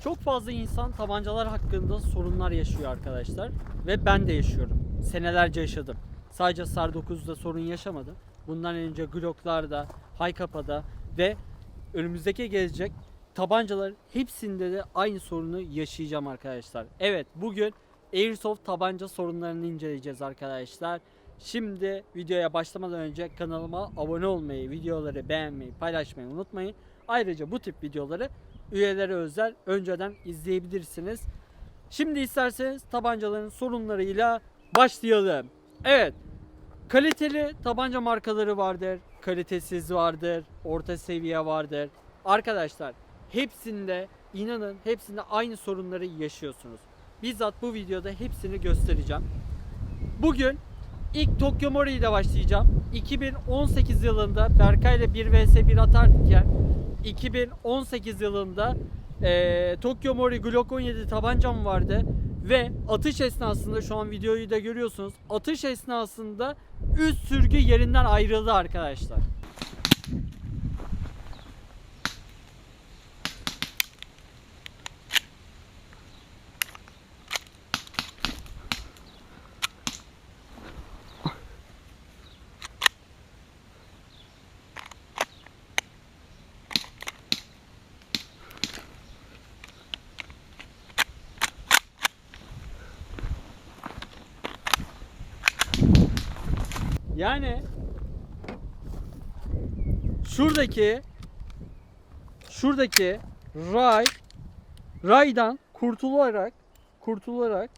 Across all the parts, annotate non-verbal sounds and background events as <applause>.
Çok fazla insan tabancalar hakkında sorunlar yaşıyor arkadaşlar. Ve ben de yaşıyorum. Senelerce yaşadım. Sadece SAR 9'da sorun yaşamadım. Bundan önce Glock'larda, Haykapa'da ve önümüzdeki gelecek tabancalar hepsinde de aynı sorunu yaşayacağım arkadaşlar. Evet bugün Airsoft tabanca sorunlarını inceleyeceğiz arkadaşlar. Şimdi videoya başlamadan önce kanalıma abone olmayı, videoları beğenmeyi, paylaşmayı unutmayın. Ayrıca bu tip videoları üyelere özel önceden izleyebilirsiniz. Şimdi isterseniz tabancaların sorunlarıyla başlayalım. Evet. Kaliteli tabanca markaları vardır, kalitesiz vardır, orta seviye vardır. Arkadaşlar hepsinde inanın hepsinde aynı sorunları yaşıyorsunuz. Bizzat bu videoda hepsini göstereceğim. Bugün ilk Tokyo Mori ile başlayacağım. 2018 yılında Berkay ile 1 vs 1 atarken 2018 yılında eee Tokyo Mori Glock 17 tabancam vardı ve atış esnasında şu an videoyu da görüyorsunuz. Atış esnasında üst sürgü yerinden ayrıldı arkadaşlar. Yani şuradaki şuradaki ray raydan kurtularak kurtularak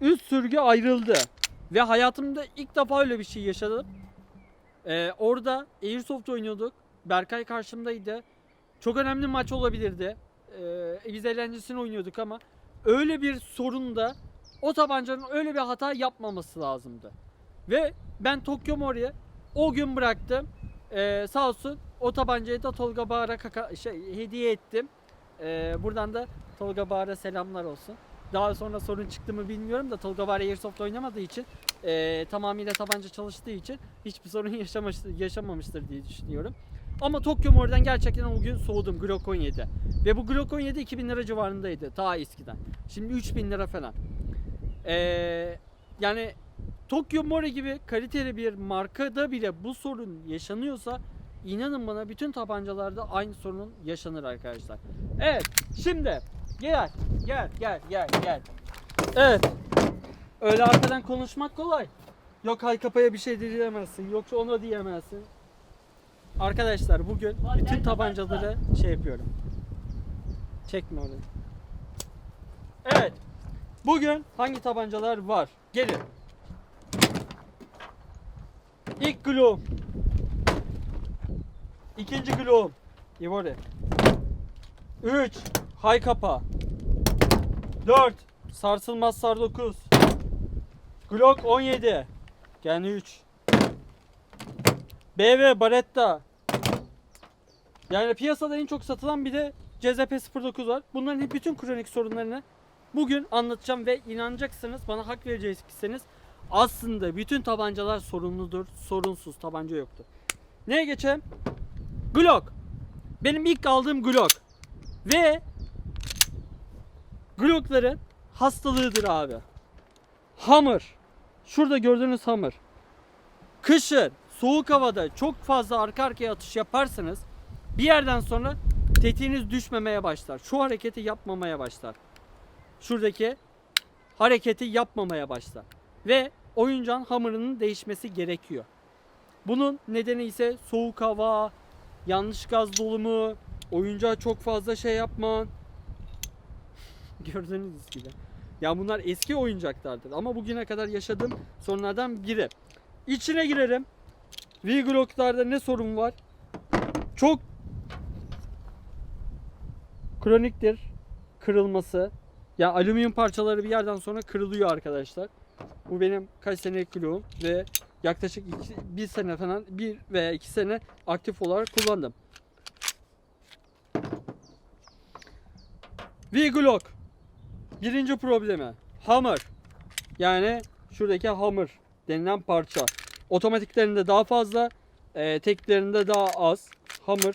üst sürgü ayrıldı ve hayatımda ilk defa öyle bir şey yaşadım. Ee, orada Airsoft oynuyorduk. Berkay karşımdaydı. Çok önemli maç olabilirdi. Ee, biz eğlencesini oynuyorduk ama öyle bir sorunda o tabancanın öyle bir hata yapmaması lazımdı. Ve ben Tokyo Mori'ye o gün bıraktım. Ee, sağ olsun o tabancayı da Tolga Bağır'a kaka, şey, hediye ettim. Ee, buradan da Tolga Bağır'a selamlar olsun. Daha sonra sorun çıktı mı bilmiyorum da Tolga Bağır Airsoft oynamadığı için e, tamamıyla tabanca çalıştığı için hiçbir sorun yaşamış, yaşamamıştır diye düşünüyorum. Ama Tokyo Mori'den gerçekten o gün soğudum Glock 17. Ve bu Glock 17 2000 lira civarındaydı ta eskiden. Şimdi 3000 lira falan. Ee, yani Tokyo Mori gibi kaliteli bir markada bile bu sorun yaşanıyorsa inanın bana bütün tabancalarda aynı sorun yaşanır arkadaşlar. Evet şimdi gel gel gel gel gel. Evet. Öyle arkadan konuşmak kolay. Yok hay kapaya bir şey diyemezsin. Yok ona diyemezsin. Arkadaşlar bugün bütün tabancaları şey yapıyorum. Çekme onu. Evet. Bugün hangi tabancalar var? Gelin. Glow. İkinci glow. Ivory. 3. Hay kapa. 4. Sarsılmaz sar 9. Glock 17. Gen 3. BV Baretta. Yani piyasada en çok satılan bir de CZP 09 var. Bunların hep bütün kronik sorunlarını bugün anlatacağım ve inanacaksınız bana hak vereceksiniz. Aslında bütün tabancalar sorunludur. Sorunsuz tabanca yoktur. Neye geçelim? Glock. Benim ilk aldığım Glock. Ve Glock'ların hastalığıdır abi. Hammer. Şurada gördüğünüz hammer. Kışın soğuk havada çok fazla arka arkaya atış yaparsanız bir yerden sonra tetiğiniz düşmemeye başlar. Şu hareketi yapmamaya başlar. Şuradaki hareketi yapmamaya başlar. Ve oyuncağın hamurunun değişmesi gerekiyor. Bunun nedeni ise soğuk hava, yanlış gaz dolumu, oyuncağa çok fazla şey yapman. <laughs> Gördüğünüz gibi. Ya bunlar eski oyuncaklardır ama bugüne kadar yaşadığım sorunlardan biri. İçine girelim. V-Glock'larda ne sorun var? Çok kroniktir kırılması. Ya alüminyum parçaları bir yerden sonra kırılıyor arkadaşlar. Bu benim kaç senelik Glock'um ve yaklaşık iki, bir sene falan bir veya iki sene aktif olarak kullandım. V-Glock birinci problemi hammer. Yani şuradaki hammer denilen parça. Otomatiklerinde daha fazla e, teklerinde daha az hammer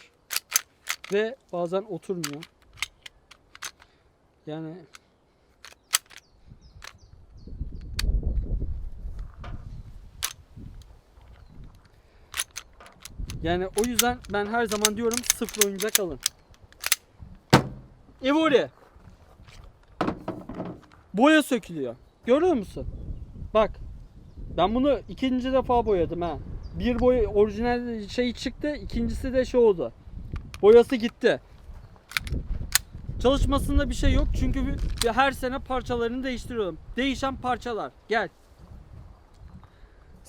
ve bazen oturmuyor. Yani Yani o yüzden ben her zaman diyorum sıfır oyuncak alın. Ivory. Boya sökülüyor. Görüyor musun? Bak. Ben bunu ikinci defa boyadım ha. Bir boya orijinal şey çıktı. ikincisi de şey oldu. Boyası gitti. Çalışmasında bir şey yok çünkü her sene parçalarını değiştiriyorum. Değişen parçalar. Gel.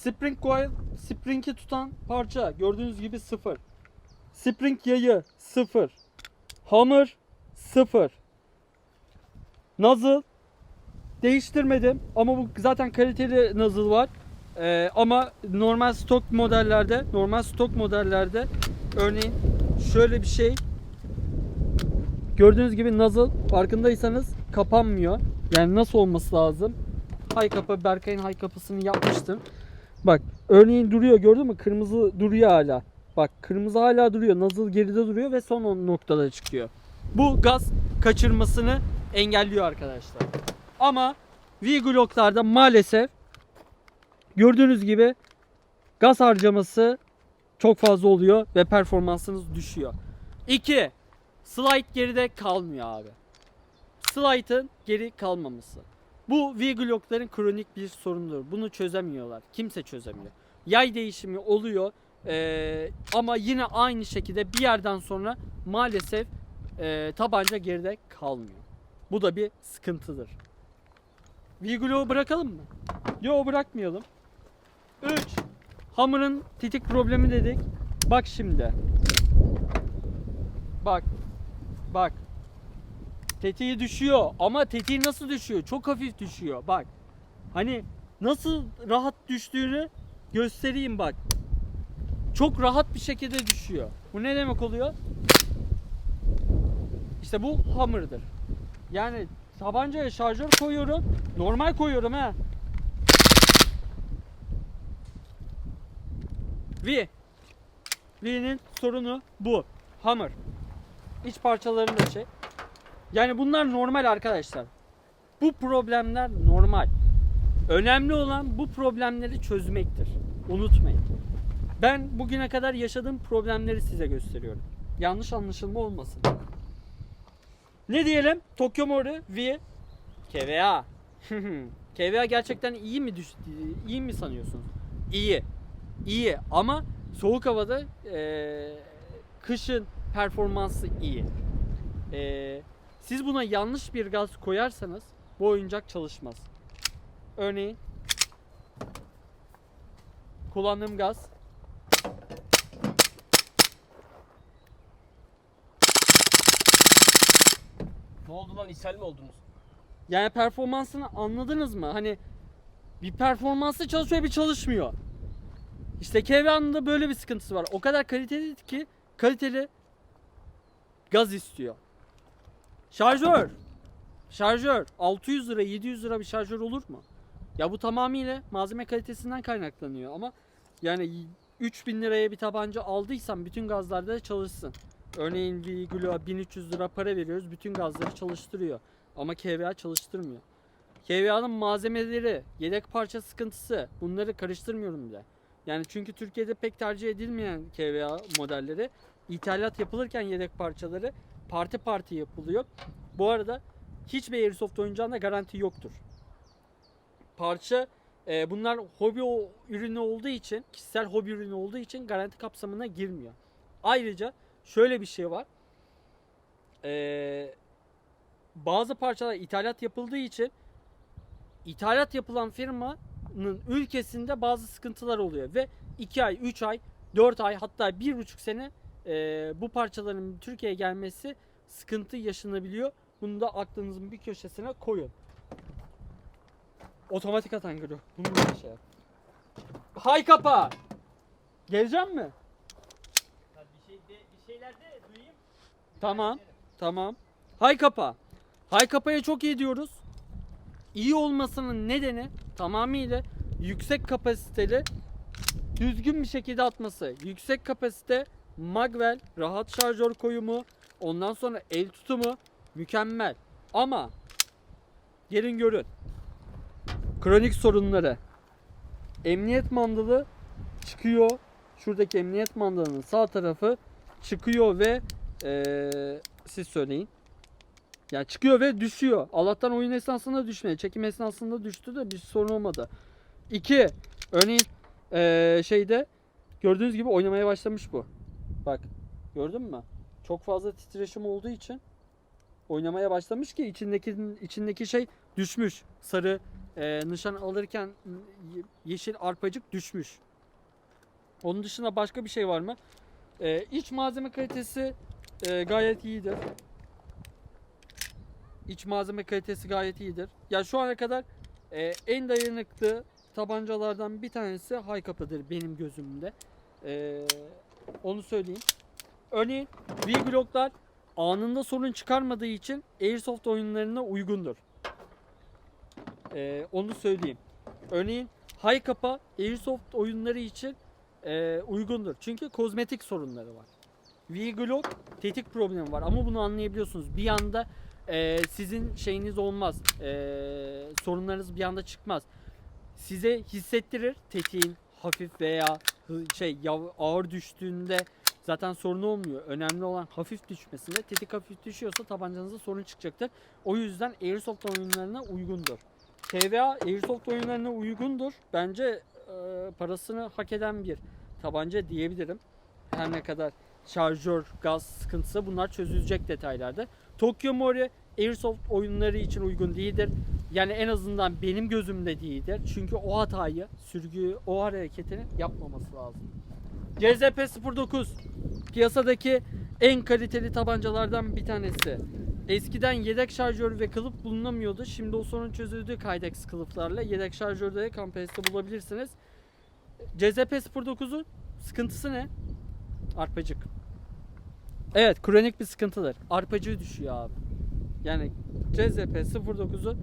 Spring coil, spring'i tutan parça gördüğünüz gibi sıfır. Spring yayı sıfır. Hammer sıfır. Nozzle değiştirmedim ama bu zaten kaliteli nozzle var. Ee, ama normal stok modellerde, normal stok modellerde örneğin şöyle bir şey Gördüğünüz gibi nozzle farkındaysanız kapanmıyor. Yani nasıl olması lazım? Hay kapı Berkay'ın hay kapısını yapmıştım. Bak örneğin duruyor gördün mü? Kırmızı duruyor hala. Bak kırmızı hala duruyor. Nozzle geride duruyor ve son noktada çıkıyor. Bu gaz kaçırmasını engelliyor arkadaşlar. Ama V-Glock'larda maalesef gördüğünüz gibi gaz harcaması çok fazla oluyor ve performansınız düşüyor. 2. Slide geride kalmıyor abi. Slide'ın geri kalmaması. Bu V-Glock'ların kronik bir sorunudur. Bunu çözemiyorlar. Kimse çözemiyor. Yay değişimi oluyor. Ee, ama yine aynı şekilde bir yerden sonra maalesef e, tabanca geride kalmıyor. Bu da bir sıkıntıdır. V-Glock'u bırakalım mı? Yok bırakmayalım. 3. Hammer'ın titik problemi dedik. Bak şimdi. Bak. Bak. Tetiği düşüyor ama tetiği nasıl düşüyor? Çok hafif düşüyor. Bak. Hani nasıl rahat düştüğünü göstereyim bak. Çok rahat bir şekilde düşüyor. Bu ne demek oluyor? İşte bu hammer'dır. Yani tabancaya şarjör koyuyorum. Normal koyuyorum ha. V. V'nin sorunu bu. Hammer. İç parçalarını da şey. Yani bunlar normal arkadaşlar. Bu problemler normal. Önemli olan bu problemleri çözmektir. Unutmayın. Ben bugüne kadar yaşadığım problemleri size gösteriyorum. Yanlış anlaşılma olmasın. Ne diyelim? Tokyo Mori V KVA. <laughs> KVA gerçekten iyi mi düş iyi mi sanıyorsunuz? İyi. İyi ama soğuk havada eee, kışın performansı iyi. Eee, siz buna yanlış bir gaz koyarsanız bu oyuncak çalışmaz. Örneğin kullandığım gaz Ne oldu lan ishal mi oldunuz? yani performansını anladınız mı? Hani bir performansı çalışıyor bir çalışmıyor. İşte KVA'nın da böyle bir sıkıntısı var. O kadar kaliteli ki kaliteli gaz istiyor. Şarjör. Şarjör. 600 lira 700 lira bir şarjör olur mu? Ya bu tamamıyla malzeme kalitesinden kaynaklanıyor ama yani 3000 liraya bir tabanca aldıysan bütün gazlarda da çalışsın. Örneğin bir Glow 1300 lira para veriyoruz bütün gazları çalıştırıyor. Ama KVA çalıştırmıyor. KVA'nın malzemeleri, yedek parça sıkıntısı bunları karıştırmıyorum bile. Yani çünkü Türkiye'de pek tercih edilmeyen KVA modelleri ithalat yapılırken yedek parçaları parti parti yapılıyor. Bu arada hiçbir Airsoft oyuncağında garanti yoktur. Parça e, bunlar hobi ürünü olduğu için, kişisel hobi ürünü olduğu için garanti kapsamına girmiyor. Ayrıca şöyle bir şey var. Eee bazı parçalar ithalat yapıldığı için ithalat yapılan firmanın ülkesinde bazı sıkıntılar oluyor ve 2 ay, 3 ay, 4 ay hatta 1,5 sene e, bu parçaların Türkiye'ye gelmesi sıkıntı yaşanabiliyor. Bunu da aklınızın bir köşesine koyun. Otomatik atan gülü. Bunu da şey yap. Hay kapa. Geleceğim mi? bir, şey de, bir şeyler de duyayım. Tamam. Tamam. Hay kapa. Hay kapaya çok iyi diyoruz. İyi olmasının nedeni tamamıyla yüksek kapasiteli düzgün bir şekilde atması. Yüksek kapasite magwell, rahat şarjör koyumu, ondan sonra el tutumu mükemmel. Ama gelin görün. Kronik sorunları. Emniyet mandalı çıkıyor. Şuradaki emniyet mandalının sağ tarafı çıkıyor ve eee, siz söyleyin. Yani çıkıyor ve düşüyor. Allah'tan oyun esnasında düşmedi. Çekim esnasında düştü de bir sorun olmadı. İki, örneğin eee, şeyde gördüğünüz gibi oynamaya başlamış bu. Bak gördün mü? Çok fazla titreşim olduğu için oynamaya başlamış ki içindeki içindeki şey düşmüş. Sarı eee, nişan alırken ye- yeşil arpacık düşmüş. Onun dışında başka bir şey var mı? Eee iç malzeme kalitesi eee, gayet iyidir. İç malzeme kalitesi gayet iyidir. Ya şu ana kadar eee, en dayanıklı tabancalardan bir tanesi high kapıdır benim gözümde. Eee, onu söyleyeyim. Örneğin V-Glock'lar anında sorun çıkarmadığı için Airsoft oyunlarına uygundur. Eee, onu söyleyeyim. Örneğin high kapa Airsoft oyunları için eee, uygundur. Çünkü kozmetik sorunları var. V-Glock tetik problemi var ama bunu anlayabiliyorsunuz. Bir anda eee, sizin şeyiniz olmaz. Eee, sorunlarınız bir anda çıkmaz. Size hissettirir tetiğin hafif veya şey ağır düştüğünde zaten sorun olmuyor. Önemli olan hafif düşmesinde. Tetik hafif düşüyorsa tabancanızda sorun çıkacaktır. O yüzden Airsoft oyunlarına uygundur. TVA Airsoft oyunlarına uygundur. Bence e, parasını hak eden bir tabanca diyebilirim. Her ne kadar şarjör, gaz sıkıntısı bunlar çözülecek detaylarda. Tokyo Mori Airsoft oyunları için uygun değildir. Yani en azından benim gözümde değildir. Çünkü o hatayı, sürgü, o hareketini yapmaması lazım. CZP 09 piyasadaki en kaliteli tabancalardan bir tanesi. Eskiden yedek şarjör ve kılıf bulunamıyordu. Şimdi o sorun çözüldü Kydex kılıflarla. Yedek şarjörde de Campes'te bulabilirsiniz. CZP 09'un sıkıntısı ne? Arpacık. Evet, kronik bir sıkıntıdır. Arpacığı düşüyor abi. Yani CZP 09'u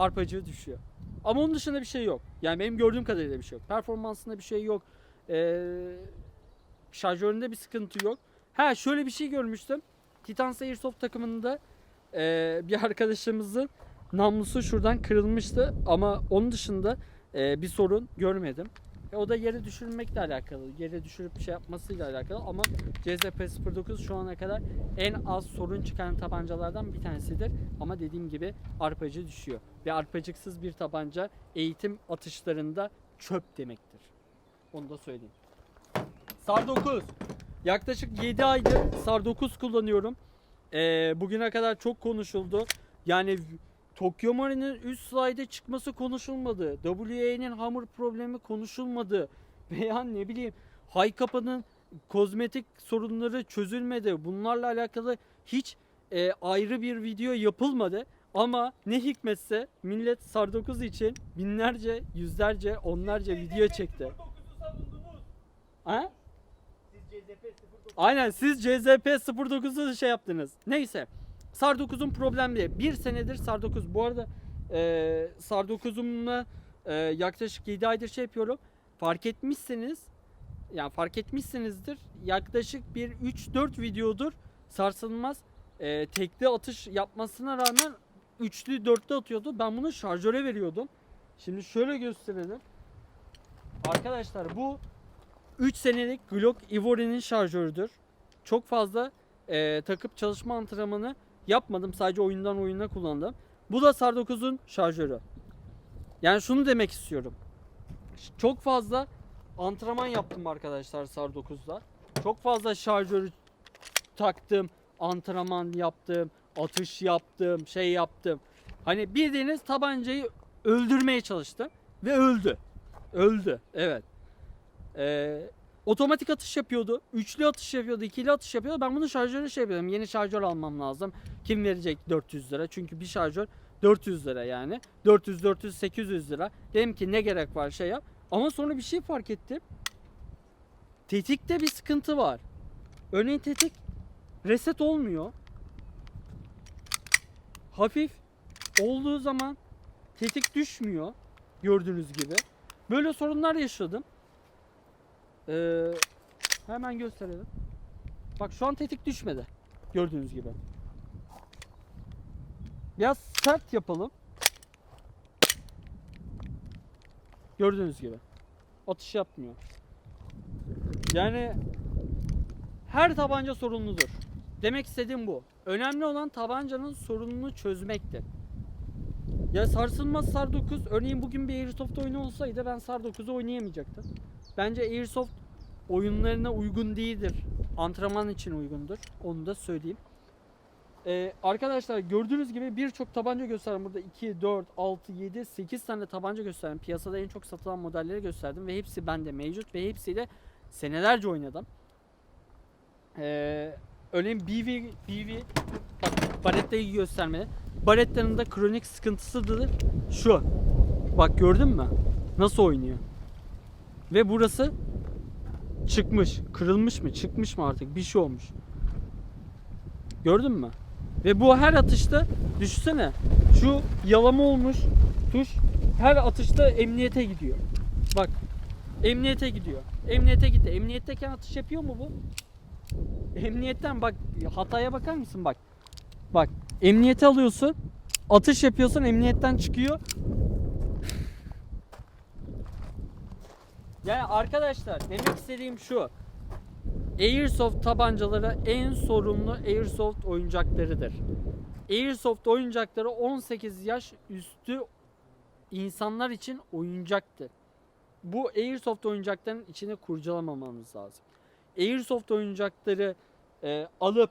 arpacığı düşüyor. Ama onun dışında bir şey yok. Yani benim gördüğüm kadarıyla bir şey yok. Performansında bir şey yok. Ee, şarjöründe bir sıkıntı yok. Ha şöyle bir şey görmüştüm. Titans Airsoft takımında ee, bir arkadaşımızın namlusu şuradan kırılmıştı. Ama onun dışında ee, bir sorun görmedim. E, o da yere düşürülmekle alakalı. Yere düşürüp bir şey yapmasıyla alakalı. Ama CZP 09 şu ana kadar en az sorun çıkan tabancalardan bir tanesidir. Ama dediğim gibi arpacı düşüyor. Ve arpacıksız bir tabanca eğitim atışlarında çöp demektir. Onu da söyleyeyim. SAR 9. Yaklaşık 7 aydır SAR 9 kullanıyorum. Ee, bugüne kadar çok konuşuldu. Yani Tokyo Marine'in üst slide'e çıkması konuşulmadı. WA'nin hamur problemi konuşulmadı. <laughs> Veya ne bileyim Haykapa'nın kozmetik sorunları çözülmedi. Bunlarla alakalı hiç e, ayrı bir video yapılmadı. Ama ne hikmetse millet SAR 9 için binlerce, yüzlerce, onlarca video çekti. 09'u savundunuz. Ha? Siz CZP 09 Aynen siz CZP 09'u şey yaptınız. Neyse. SAR 9'un problemi bir senedir SAR 9. Bu arada e, SAR 9'umla e, yaklaşık 7 aydır şey yapıyorum. Fark etmişseniz yani fark etmişsinizdir yaklaşık bir 3-4 videodur sarsılmaz e, tekli atış yapmasına rağmen üçlü dörtlü atıyordu. Ben bunu şarjöre veriyordum. Şimdi şöyle gösterelim. Arkadaşlar bu 3 senelik Glock Ivory'nin şarjörüdür. Çok fazla e, takıp çalışma antrenmanı yapmadım. Sadece oyundan oyuna kullandım. Bu da SAR 9'un şarjörü. Yani şunu demek istiyorum. Çok fazla antrenman yaptım arkadaşlar SAR 9'da. Çok fazla şarjörü taktım, antrenman yaptım, atış yaptım, şey yaptım. Hani bildiğiniz tabancayı öldürmeye çalıştım ve öldü. Öldü. Evet. Ee, otomatik atış yapıyordu. Üçlü atış yapıyordu. ikili atış yapıyordu. Ben bunu şarjörü şey yapıyordum. Yeni şarjör almam lazım. Kim verecek 400 lira? Çünkü bir şarjör 400 lira yani. 400, 400, 800 lira. Dedim ki ne gerek var şey yap. Ama sonra bir şey fark ettim. Tetikte bir sıkıntı var. Örneğin tetik reset olmuyor. Hafif olduğu zaman tetik düşmüyor. Gördüğünüz gibi. Böyle sorunlar yaşadım. Ee, hemen gösterelim. Bak şu an tetik düşmedi. Gördüğünüz gibi. Biraz sert yapalım. Gördüğünüz gibi. Atış yapmıyor. Yani her tabanca sorunludur. Demek istediğim bu. Önemli olan tabancanın sorununu çözmektir. Ya sarsılmaz SAR 9 örneğin bugün bir Airsoft oyunu olsaydı ben SAR 9'u oynayamayacaktım. Bence Airsoft oyunlarına uygun değildir. Antrenman için uygundur. Onu da söyleyeyim. Ee, arkadaşlar gördüğünüz gibi birçok tabanca gösterdim. Burada 2, 4, 6, 7, 8 tane tabanca gösterdim. Piyasada en çok satılan modelleri gösterdim ve hepsi bende mevcut ve hepsiyle senelerce oynadım. Ee, örneğin BV, BV bak Barretta'yı göstermedi. Barretta'nın da kronik sıkıntısıdır şu. Bak gördün mü? Nasıl oynuyor? Ve burası çıkmış. Kırılmış mı? Çıkmış mı artık? Bir şey olmuş. Gördün mü? Ve bu her atışta düşünsene şu yalama olmuş tuş her atışta emniyete gidiyor. Bak emniyete gidiyor. Emniyete gitti. Emniyetteyken atış yapıyor mu bu? Emniyetten bak hataya bakar mısın bak. Bak emniyete alıyorsun. Atış yapıyorsun emniyetten çıkıyor. Yani arkadaşlar demek istediğim şu. Airsoft tabancaları en sorunlu Airsoft oyuncaklarıdır. Airsoft oyuncakları 18 yaş üstü insanlar için oyuncaktır. Bu Airsoft oyuncakların içine kurcalamamamız lazım. Airsoft oyuncakları e, alıp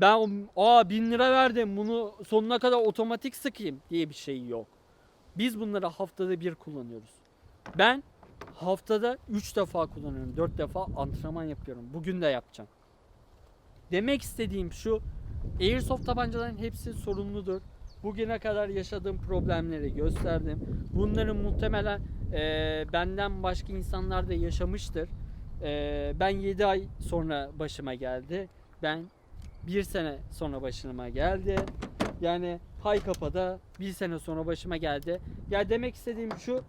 ben aa 1000 lira verdim bunu sonuna kadar otomatik sıkayım diye bir şey yok. Biz bunları haftada bir kullanıyoruz. Ben haftada 3 defa kullanıyorum. 4 defa antrenman yapıyorum. Bugün de yapacağım. Demek istediğim şu. Airsoft tabancaların hepsi sorumludur. Bugüne kadar yaşadığım problemleri gösterdim. Bunların muhtemelen eee, benden başka insanlar da yaşamıştır. Eee, ben 7 ay sonra başıma geldi. Ben bir sene sonra başıma geldi. Yani Haykapa'da bir sene sonra başıma geldi. Ya demek istediğim şu.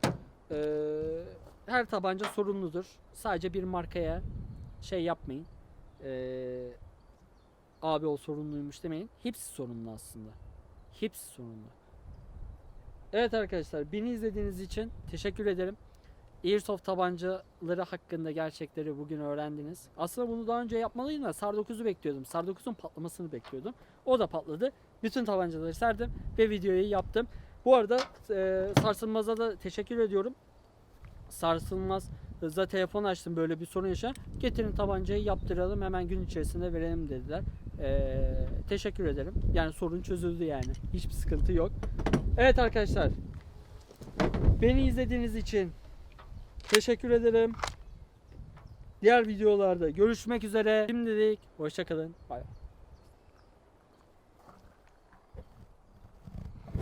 eee, her tabanca sorumludur. Sadece bir markaya şey yapmayın. Ee, abi o sorumluymuş demeyin. Hepsi sorumlu aslında. Hepsi sorumlu. Evet arkadaşlar beni izlediğiniz için teşekkür ederim. Airsoft tabancaları hakkında gerçekleri bugün öğrendiniz. Aslında bunu daha önce yapmalıydım da SAR 9'u bekliyordum. SAR 9'un patlamasını bekliyordum. O da patladı. Bütün tabancaları serdim ve videoyu yaptım. Bu arada e, Sarsılmaz'a da teşekkür ediyorum sarsılmaz hızla telefon açtım böyle bir sorun yaşa. Getirin tabancayı yaptıralım hemen gün içerisinde verelim dediler. Ee, teşekkür ederim. Yani sorun çözüldü yani. Hiçbir sıkıntı yok. Evet arkadaşlar. Beni izlediğiniz için teşekkür ederim. Diğer videolarda görüşmek üzere. Şimdilik hoşçakalın. Bay bay.